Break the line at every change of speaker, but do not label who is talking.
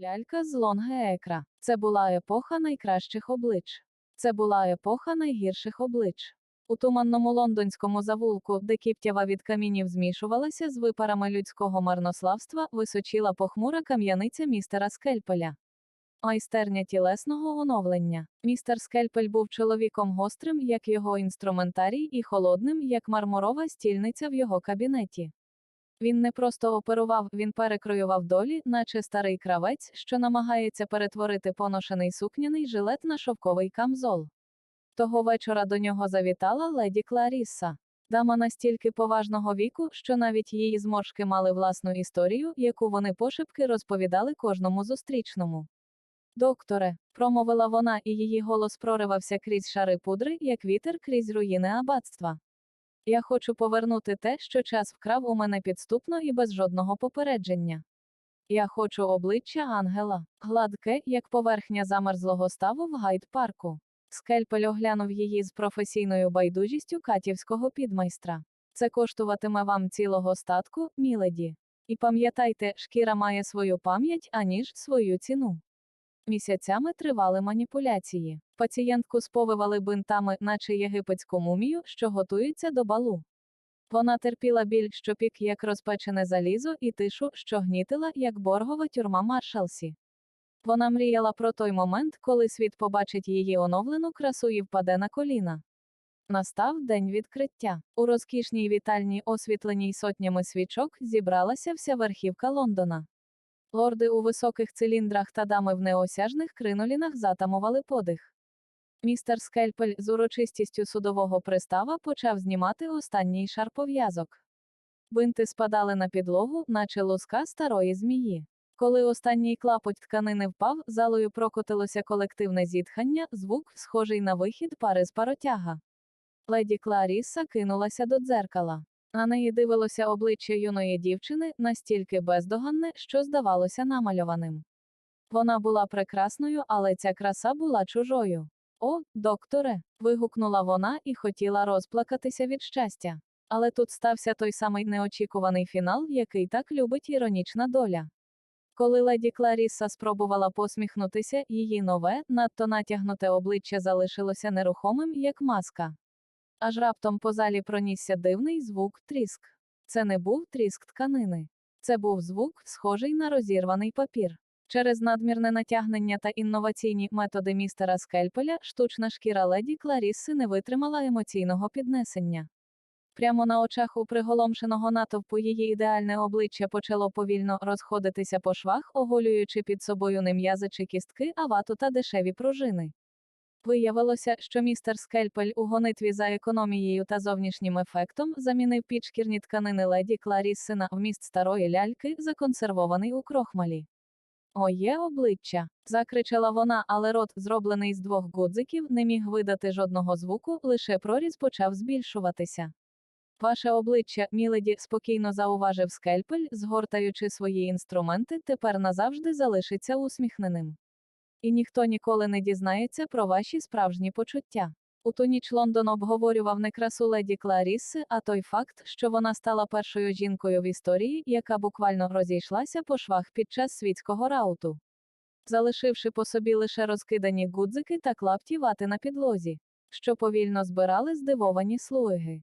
Лялька з Лонгеекра. Це була епоха найкращих облич. Це була епоха найгірших облич. У туманному лондонському завулку, де кіптява від камінів змішувалася з випарами людського марнославства, височіла похмура кам'яниця містера Скельпеля. Майстерня тілесного оновлення. Містер Скельпель був чоловіком гострим, як його інструментарій, і холодним, як мармурова стільниця в його кабінеті. Він не просто оперував, він перекроював долі, наче старий кравець, що намагається перетворити поношений сукняний жилет на шовковий камзол. Того вечора до нього завітала леді Кларісса. Дама настільки поважного віку, що навіть її зморшки мали власну історію, яку вони пошепки розповідали кожному зустрічному. Докторе, промовила вона, і її голос проривався крізь шари пудри, як вітер крізь руїни аббатства. Я хочу повернути те, що час вкрав у мене підступно і без жодного попередження. Я хочу обличчя ангела, гладке, як поверхня замерзлого ставу в гайд-парку. Скельпель оглянув її з професійною байдужістю катівського підмайстра. Це коштуватиме вам цілого статку, міледі. І пам'ятайте, шкіра має свою пам'ять, аніж свою ціну. Місяцями тривали маніпуляції. Пацієнтку сповивали бинтами, наче єгипетську мумію, що готується до балу. Вона терпіла біль, що пік як розпечене залізо, і тишу, що гнітила, як боргова тюрма Маршалсі. Вона мріяла про той момент, коли світ побачить її оновлену красу і впаде на коліна. Настав день відкриття. У розкішній вітальні, освітленій сотнями свічок, зібралася вся верхівка Лондона. Лорди у високих циліндрах та дами в неосяжних кринолінах затамували подих. Містер Скельпель з урочистістю судового пристава почав знімати останній шар пов'язок. Бинти спадали на підлогу, наче луска старої змії. Коли останній клапоть тканини впав, залою прокотилося колективне зітхання, звук, схожий на вихід пари з паротяга. Леді Кларіса кинулася до дзеркала. На неї дивилося обличчя юної дівчини, настільки бездоганне, що здавалося намальованим. Вона була прекрасною, але ця краса була чужою. О, докторе. вигукнула вона і хотіла розплакатися від щастя. Але тут стався той самий неочікуваний фінал, який так любить іронічна доля. Коли леді Кларіса спробувала посміхнутися, її нове, надто натягнуте обличчя залишилося нерухомим, як маска. Аж раптом по залі пронісся дивний звук тріск. Це не був тріск тканини. Це був звук, схожий на розірваний папір. Через надмірне натягнення та інноваційні методи містера Скельпеля штучна шкіра леді Кларісси не витримала емоційного піднесення. Прямо на очах у приголомшеного натовпу її ідеальне обличчя почало повільно розходитися по швах, оголюючи під собою не м'язи кістки, а вату та дешеві пружини. Виявилося, що містер Скельпель у гонитві за економією та зовнішнім ефектом замінив підшкірні тканини леді Кларісси на вміст старої ляльки, законсервований у крохмалі. Оє обличчя. закричала вона, але рот, зроблений з двох гудзиків, не міг видати жодного звуку, лише проріз почав збільшуватися. Ваше обличчя, міледі, спокійно зауважив скельпель, згортаючи свої інструменти, тепер назавжди залишиться усміхненим. І ніхто ніколи не дізнається про ваші справжні почуття. У ту ніч Лондон обговорював не красу леді Кларісси, а той факт, що вона стала першою жінкою в історії, яка буквально розійшлася по швах під час світського рауту. Залишивши по собі лише розкидані гудзики та клапті вати на підлозі, що повільно збирали здивовані слуги.